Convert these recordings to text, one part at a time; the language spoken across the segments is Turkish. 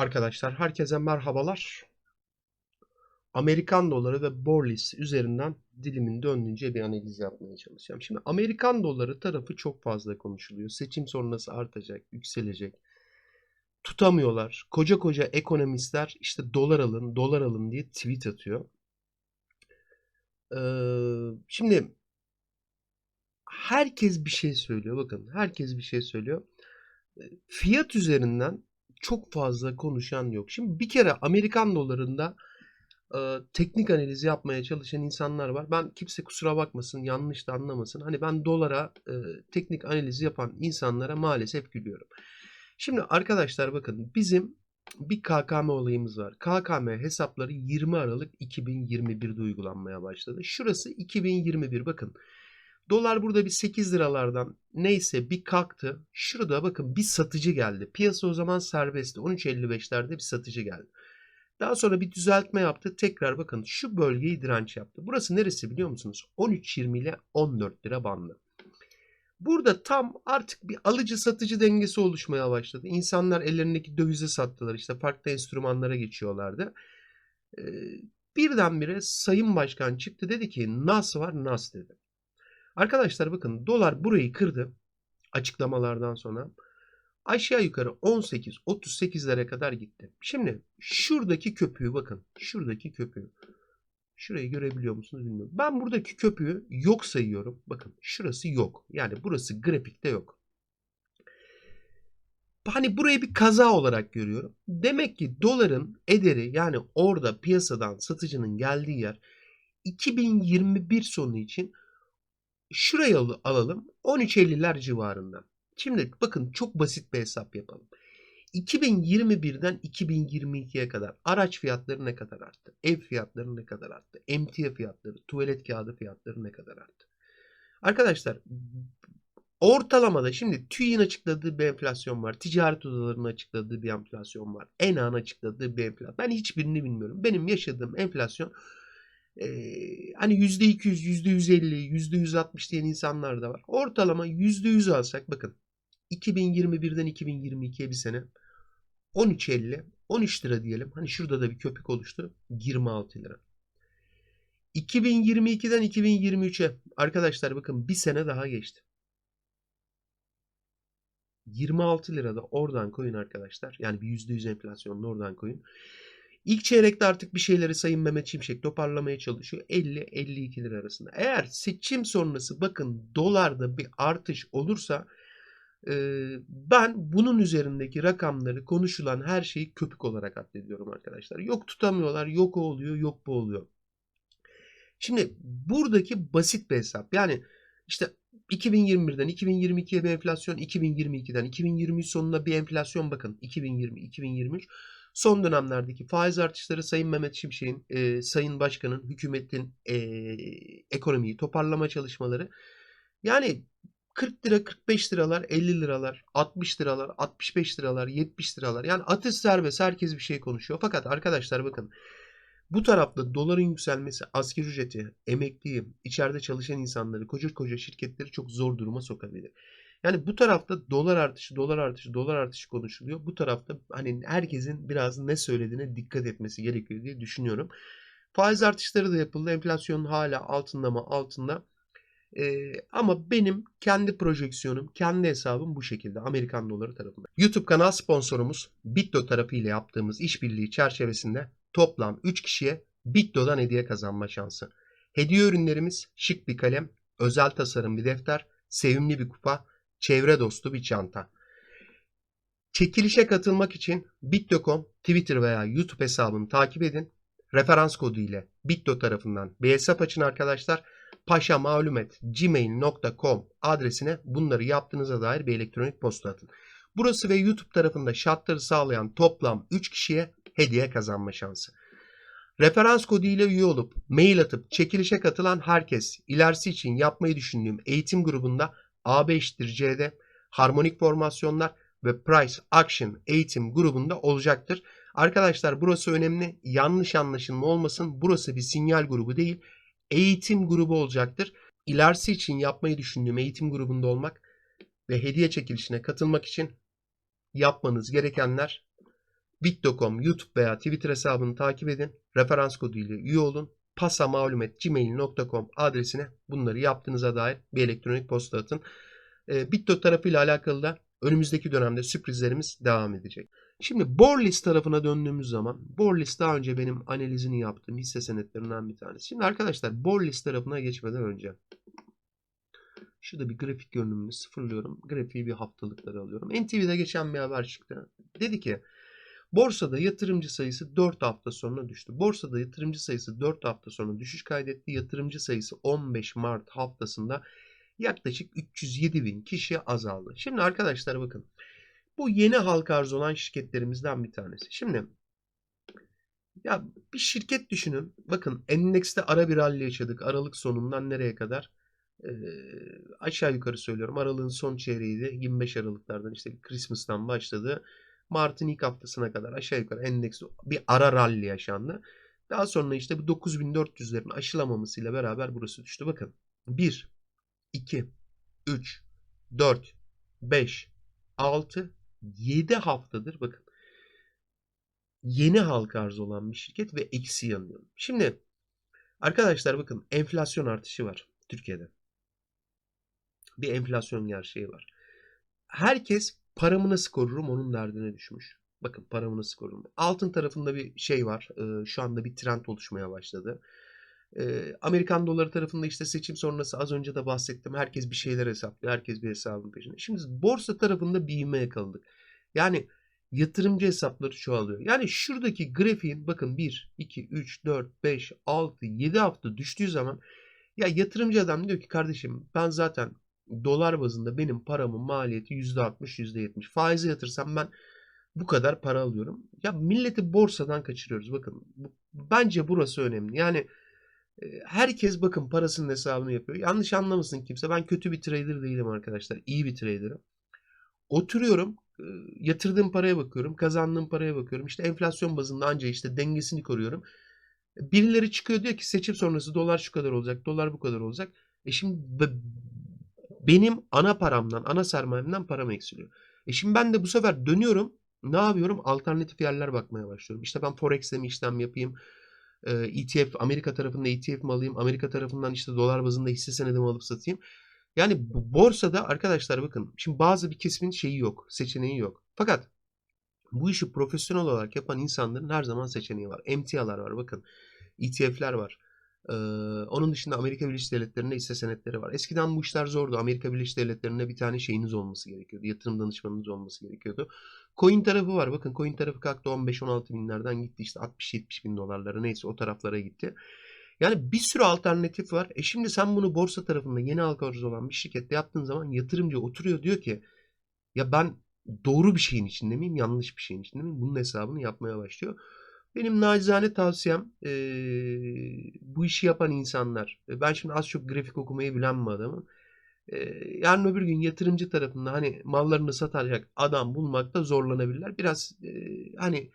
Arkadaşlar herkese merhabalar. Amerikan doları ve Borlis üzerinden dilimin döndüğünce bir analiz yapmaya çalışacağım. Şimdi Amerikan doları tarafı çok fazla konuşuluyor. Seçim sonrası artacak, yükselecek. Tutamıyorlar. Koca koca ekonomistler işte dolar alın, dolar alın diye tweet atıyor. Ee, şimdi herkes bir şey söylüyor. Bakın herkes bir şey söylüyor. Fiyat üzerinden çok fazla konuşan yok. Şimdi bir kere Amerikan dolarında e, teknik analiz yapmaya çalışan insanlar var. Ben kimse kusura bakmasın, yanlış da anlamasın. Hani ben dolara e, teknik analiz yapan insanlara maalesef gülüyorum. Şimdi arkadaşlar bakın bizim bir KKM olayımız var. KKM hesapları 20 Aralık 2021'de uygulanmaya başladı. Şurası 2021 bakın. Dolar burada bir 8 liralardan neyse bir kalktı. Şurada bakın bir satıcı geldi. Piyasa o zaman serbestti. 13.55'lerde bir satıcı geldi. Daha sonra bir düzeltme yaptı. Tekrar bakın şu bölgeyi direnç yaptı. Burası neresi biliyor musunuz? 13.20 ile 14 lira bandı. Burada tam artık bir alıcı satıcı dengesi oluşmaya başladı. İnsanlar ellerindeki dövize sattılar. İşte farklı enstrümanlara geçiyorlardı. Ee, birdenbire Sayın Başkan çıktı dedi ki NAS var NAS dedi. Arkadaşlar bakın dolar burayı kırdı açıklamalardan sonra. Aşağı yukarı 18-38'lere kadar gitti. Şimdi şuradaki köpüğü bakın. Şuradaki köpüğü. Şurayı görebiliyor musunuz bilmiyorum. Ben buradaki köpüğü yok sayıyorum. Bakın şurası yok. Yani burası grafikte yok. Hani burayı bir kaza olarak görüyorum. Demek ki doların ederi yani orada piyasadan satıcının geldiği yer 2021 sonu için şurayı al- alalım 13.50'ler civarında. Şimdi bakın çok basit bir hesap yapalım. 2021'den 2022'ye kadar araç fiyatları ne kadar arttı? Ev fiyatları ne kadar arttı? Emtia fiyatları, tuvalet kağıdı fiyatları ne kadar arttı? Arkadaşlar ortalamada şimdi TÜİ'nin açıkladığı bir enflasyon var. Ticaret odalarının açıkladığı bir enflasyon var. ENA'nın açıkladığı bir enflasyon. Ben hiçbirini bilmiyorum. Benim yaşadığım enflasyon ee, hani %200, %150, %160 diyen insanlar da var. Ortalama %100 alsak bakın 2021'den 2022'ye bir sene 13.50 13 lira diyelim. Hani şurada da bir köpük oluştu. 26 lira. 2022'den 2023'e arkadaşlar bakın bir sene daha geçti. 26 lirada oradan koyun arkadaşlar. Yani bir %100 enflasyonla oradan koyun. İlk çeyrekte artık bir şeyleri Sayın Mehmet Şimşek toparlamaya çalışıyor. 50-52 lira arasında. Eğer seçim sonrası bakın dolarda bir artış olursa e, ben bunun üzerindeki rakamları konuşulan her şeyi köpük olarak addediyorum arkadaşlar. Yok tutamıyorlar, yok o oluyor, yok bu oluyor. Şimdi buradaki basit bir hesap. Yani işte 2021'den 2022'ye bir enflasyon, 2022'den 2023 sonuna bir enflasyon bakın. 2020, 2023 son dönemlerdeki faiz artışları Sayın Mehmet Şimşek'in, e, Sayın Başkan'ın, hükümetin e, ekonomiyi toparlama çalışmaları. Yani 40 lira, 45 liralar, 50 liralar, 60 liralar, 65 liralar, 70 liralar. Yani atış serbest herkes bir şey konuşuyor. Fakat arkadaşlar bakın bu tarafta doların yükselmesi asgari ücreti, emekliyi, içeride çalışan insanları, koca koca şirketleri çok zor duruma sokabilir. Yani bu tarafta dolar artışı, dolar artışı, dolar artışı konuşuluyor. Bu tarafta hani herkesin biraz ne söylediğine dikkat etmesi gerekiyor diye düşünüyorum. Faiz artışları da yapıldı. Enflasyon hala altında mı? Altında. Ee, ama benim kendi projeksiyonum, kendi hesabım bu şekilde Amerikan doları tarafında. YouTube kanal sponsorumuz Bitdo tarafı ile yaptığımız işbirliği çerçevesinde toplam 3 kişiye Bitdo'dan hediye kazanma şansı. Hediye ürünlerimiz şık bir kalem, özel tasarım bir defter, sevimli bir kupa, çevre dostu bir çanta. Çekilişe katılmak için Bitdo.com Twitter veya YouTube hesabını takip edin. Referans kodu ile Bitdo tarafından bir hesap açın arkadaşlar. paşamalumet.gmail.com adresine bunları yaptığınıza dair bir elektronik posta atın. Burası ve YouTube tarafında şartları sağlayan toplam 3 kişiye hediye kazanma şansı. Referans kodu ile üye olup mail atıp çekilişe katılan herkes ilerisi için yapmayı düşündüğüm eğitim grubunda A5'tir harmonik formasyonlar ve Price Action eğitim grubunda olacaktır. Arkadaşlar burası önemli. Yanlış anlaşılma olmasın. Burası bir sinyal grubu değil. Eğitim grubu olacaktır. İlerisi için yapmayı düşündüğüm eğitim grubunda olmak ve hediye çekilişine katılmak için yapmanız gerekenler Bit.com, YouTube veya Twitter hesabını takip edin. Referans kodu ile üye olun. pasamalumet.gmail.com adresine bunları yaptığınıza dair bir elektronik posta atın. E, Bitto tarafıyla alakalı da önümüzdeki dönemde sürprizlerimiz devam edecek. Şimdi Borlist tarafına döndüğümüz zaman Borlist daha önce benim analizini yaptığım hisse senetlerinden bir tanesi. Şimdi arkadaşlar Borlist tarafına geçmeden önce Şurada bir grafik görünümünü sıfırlıyorum. Grafiği bir haftalıkları alıyorum. NTV'de geçen bir haber çıktı. Dedi ki borsada yatırımcı sayısı 4 hafta sonra düştü. Borsada yatırımcı sayısı 4 hafta sonra düşüş kaydetti. Yatırımcı sayısı 15 Mart haftasında yaklaşık 307 bin kişi azaldı. Şimdi arkadaşlar bakın. Bu yeni halka arz olan şirketlerimizden bir tanesi. Şimdi ya bir şirket düşünün. Bakın endekste ara bir rally yaşadık. Aralık sonundan nereye kadar? Ee, aşağı yukarı söylüyorum. Aralığın son çeyreğiydi. 25 Aralıklardan işte Christmas'tan başladı. Mart'ın ilk haftasına kadar aşağı yukarı endeks bir ara rally yaşandı. Daha sonra işte bu 9400'lerin aşılamamasıyla beraber burası düştü. Bakın 1, 2, 3, 4, 5, 6, 7 haftadır bakın yeni halka arz olan bir şirket ve eksi yanıyor. Şimdi arkadaşlar bakın enflasyon artışı var Türkiye'de. Bir enflasyon gerçeği var. Herkes paramı nasıl korurum onun derdine düşmüş. Bakın paramı nasıl korurum. Altın tarafında bir şey var. Şu anda bir trend oluşmaya başladı. Amerikan doları tarafında işte seçim sonrası az önce de bahsettim. Herkes bir şeyler hesaplıyor. Herkes bir hesabın peşinde. Şimdi borsa tarafında bir ivme yakaladık. Yani yatırımcı hesapları çoğalıyor. Yani şuradaki grafiğin bakın 1, 2, 3, 4, 5, 6, 7 hafta düştüğü zaman ya yatırımcı adam diyor ki kardeşim ben zaten dolar bazında benim paramın maliyeti %60, %70. Faize yatırsam ben bu kadar para alıyorum. Ya milleti borsadan kaçırıyoruz. Bakın bu, bence burası önemli. Yani herkes bakın parasının hesabını yapıyor. Yanlış anlamasın kimse. Ben kötü bir trader değilim arkadaşlar. İyi bir trader'ım. Oturuyorum. Yatırdığım paraya bakıyorum. Kazandığım paraya bakıyorum. İşte enflasyon bazında anca işte dengesini koruyorum. Birileri çıkıyor diyor ki seçim sonrası dolar şu kadar olacak. Dolar bu kadar olacak. E şimdi benim ana paramdan, ana sermayemden param eksiliyor. E şimdi ben de bu sefer dönüyorum. Ne yapıyorum? Alternatif yerler bakmaya başlıyorum. İşte ben Forex'te mi işlem yapayım? ETF, Amerika tarafında ETF mi alayım? Amerika tarafından işte dolar bazında hisse senedimi alıp satayım. Yani borsada arkadaşlar bakın. Şimdi bazı bir kesimin şeyi yok. Seçeneği yok. Fakat bu işi profesyonel olarak yapan insanların her zaman seçeneği var. MTA'lar var bakın. ETF'ler var. Onun dışında Amerika Birleşik Devletleri'nde hisse senetleri var. Eskiden bu işler zordu. Amerika Birleşik Devletleri'nde bir tane şeyiniz olması gerekiyordu. Yatırım danışmanınız olması gerekiyordu. Coin tarafı var. Bakın coin tarafı kalktı 15-16 binlerden gitti işte 60-70 bin dolarlara neyse o taraflara gitti. Yani bir sürü alternatif var. E şimdi sen bunu borsa tarafında yeni halka arz olan bir şirkette yaptığın zaman yatırımcı oturuyor diyor ki ya ben doğru bir şeyin içinde miyim yanlış bir şeyin içinde miyim bunun hesabını yapmaya başlıyor. Benim nacizane tavsiyem e, bu işi yapan insanlar. Ben şimdi az çok grafik okumayı bilen bir adamım. E, yarın öbür gün yatırımcı tarafında hani mallarını satacak adam bulmakta zorlanabilirler. Biraz e, hani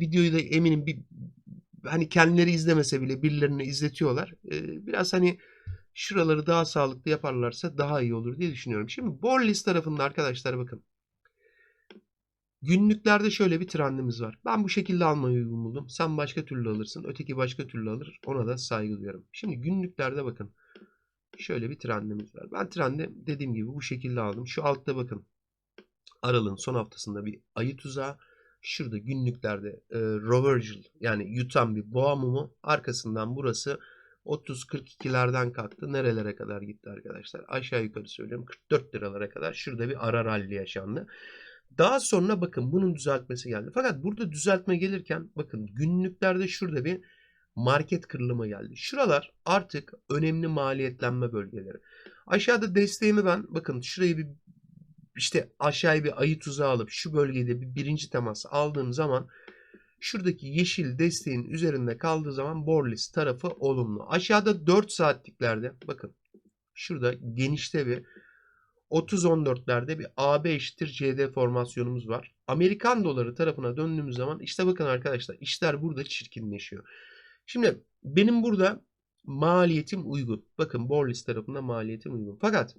videoyu da eminim bir hani kendileri izlemese bile birilerini izletiyorlar. E, biraz hani şuraları daha sağlıklı yaparlarsa daha iyi olur diye düşünüyorum. Şimdi Borlist tarafında arkadaşlar bakın. Günlüklerde şöyle bir trendimiz var. Ben bu şekilde almayı uygun buldum. Sen başka türlü alırsın. Öteki başka türlü alır. Ona da saygı duyuyorum. Şimdi günlüklerde bakın. Şöyle bir trendimiz var. Ben trendi dediğim gibi bu şekilde aldım. Şu altta bakın. Aralığın son haftasında bir ayı tuzağı. Şurada günlüklerde e, Rovergil yani yutan bir boğa mumu. Arkasından burası 30-42'lerden kalktı. Nerelere kadar gitti arkadaşlar? Aşağı yukarı söylüyorum. 44 liralara kadar. Şurada bir ara rally yaşandı. Daha sonra bakın bunun düzeltmesi geldi. Fakat burada düzeltme gelirken bakın günlüklerde şurada bir market kırılımı geldi. Şuralar artık önemli maliyetlenme bölgeleri. Aşağıda desteğimi ben bakın şurayı bir işte aşağıya bir ayı tuzağı alıp şu bölgede bir birinci temas aldığım zaman şuradaki yeşil desteğin üzerinde kaldığı zaman Borlis tarafı olumlu. Aşağıda 4 saatliklerde bakın şurada genişte bir 30-14'lerde bir AB eşittir CD formasyonumuz var. Amerikan doları tarafına döndüğümüz zaman işte bakın arkadaşlar işler burada çirkinleşiyor. Şimdi benim burada maliyetim uygun. Bakın Borlis tarafında maliyetim uygun. Fakat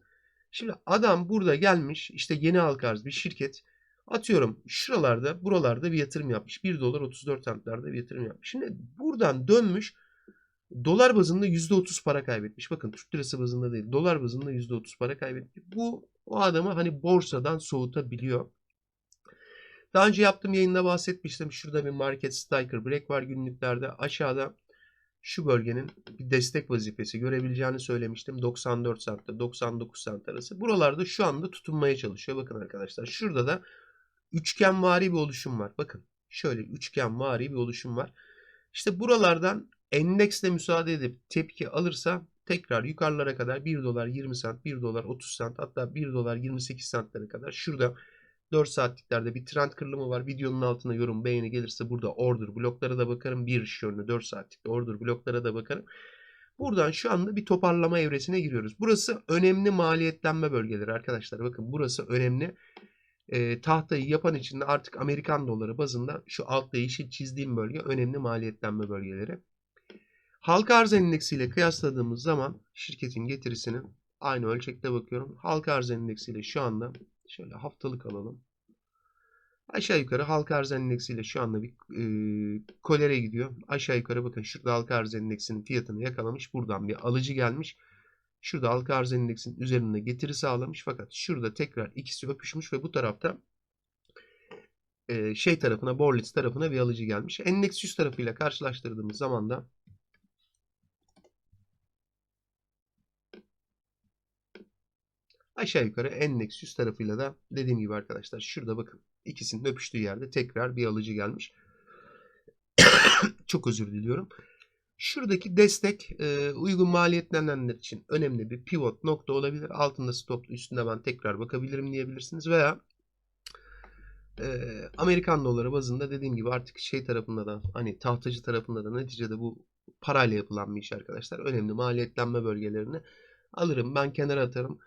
şimdi adam burada gelmiş işte yeni halka arz bir şirket Atıyorum şuralarda buralarda bir yatırım yapmış. 1 dolar 34 centlerde bir yatırım yapmış. Şimdi buradan dönmüş dolar bazında %30 para kaybetmiş. Bakın Türk lirası bazında değil dolar bazında %30 para kaybetmiş. Bu o adamı hani borsadan soğutabiliyor. Daha önce yaptığım yayında bahsetmiştim. Şurada bir market striker break var günlüklerde. Aşağıda şu bölgenin bir destek vazifesi görebileceğini söylemiştim. 94 centte 99 cent arası. Buralarda şu anda tutunmaya çalışıyor. Bakın arkadaşlar şurada da üçgenvari bir oluşum var. Bakın şöyle üçgenvari bir oluşum var. İşte buralardan endeksle müsaade edip tepki alırsa tekrar yukarılara kadar 1 dolar 20 cent, 1 dolar 30 cent hatta 1 dolar 28 centlere kadar şurada 4 saatliklerde bir trend kırılımı var. Videonun altına yorum beğeni gelirse burada order bloklara da bakarım. Bir iş yönlü 4 saatlikte order bloklara da bakarım. Buradan şu anda bir toparlama evresine giriyoruz. Burası önemli maliyetlenme bölgeleri arkadaşlar. Bakın burası önemli. E, tahtayı yapan için de artık Amerikan doları bazında şu altta yeşil çizdiğim bölge önemli maliyetlenme bölgeleri. Halka arz endeksiyle kıyasladığımız zaman şirketin getirisini aynı ölçekte bakıyorum. Halka arz endeksiyle şu anda şöyle haftalık alalım. Aşağı yukarı halka arz endeksiyle şu anda bir e, kolere gidiyor. Aşağı yukarı bakın şurada halka arz endeksinin fiyatını yakalamış. Buradan bir alıcı gelmiş. Şurada halka arz endeksinin üzerinde getiri sağlamış. Fakat şurada tekrar ikisi öpüşmüş ve bu tarafta e, şey tarafına, Borlitz tarafına bir alıcı gelmiş. Endeks 100 tarafıyla karşılaştırdığımız zaman da Aşağı yukarı endeks 100 tarafıyla da dediğim gibi arkadaşlar şurada bakın ikisinin öpüştüğü yerde tekrar bir alıcı gelmiş. Çok özür diliyorum. Şuradaki destek e, uygun maliyetlenenler için önemli bir pivot nokta olabilir. Altında stop üstünde ben tekrar bakabilirim diyebilirsiniz veya e, Amerikan doları bazında dediğim gibi artık şey tarafında da hani tahtacı tarafında da neticede bu parayla yapılan bir iş arkadaşlar. Önemli maliyetlenme bölgelerini alırım ben kenara atarım.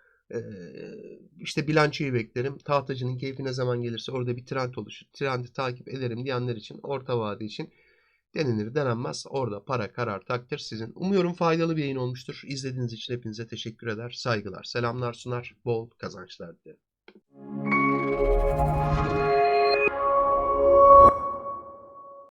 İşte bilançoyu beklerim. Tahtacının keyfi ne zaman gelirse orada bir trend oluşur. Trendi takip ederim diyenler için orta vade için denenir denenmez. Orada para karar takdir sizin. Umuyorum faydalı bir yayın olmuştur. İzlediğiniz için hepinize teşekkür eder. Saygılar, selamlar sunar. Bol kazançlar dilerim.